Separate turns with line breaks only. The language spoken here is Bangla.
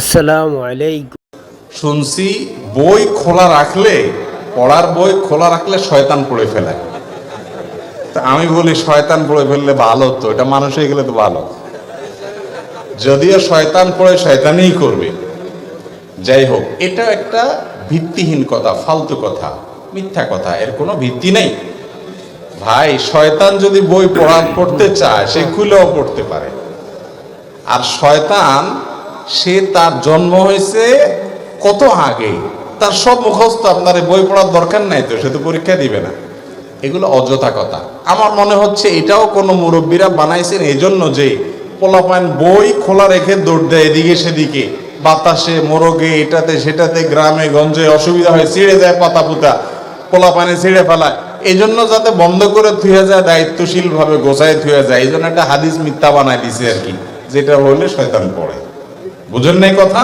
আসসালামু আলাইকুম।
শুনছি, বই খোলা রাখলে, পড়ার বই খোলা রাখলে শয়তান পড়ে ফেলে। তা আমি বলি, শয়তান পড়ে ফেললে ভালো তো, এটা মানুষ হয়ে গেলে তো ভালো। যদিও শয়তান পড়ে, শয়তানই করবে। যাই হোক এটা একটা ভিত্তিহীন কথা, ফালতু কথা, মিথ্যা কথা, এর কোনো ভিত্তি নেই। ভাই, শয়তান যদি বই পড়া, পড়তে চায়, সে খুলেও পড়তে পারে। আর শয়তান সে তার জন্ম হয়েছে কত আগে? তার সব মুখস্থ আপনার বই পড়ার দরকার নাই তো, সে তো পরীক্ষা দিবে না। এগুলো অযথা কথা। আমার মনে হচ্ছে এটাও কোনো মুরব্বীরা বানাইছেন এই জন্য যে পোলাপান বই খোলা রেখে দৌড় দেয় এদিকে সেদিকে। বাতাসে, মোরগে, এটাতে, সেটাতে, গ্রামে, গঞ্জে অসুবিধা হয়, ছিঁড়ে যায় পাতা পুতা পোলাপানে ছিঁড়ে ফেলায়। এই জন্য যাতে বন্ধ করে থুয়ে যায় দায়িত্বশীল ভাবে গোছায় থুয়ে যায় এই জন্য একটা হাদিস মিথ্যা বানায় দিছে আর কি, যেটা হলে শয়তান পড়ে। বুঝেন নাই কথা?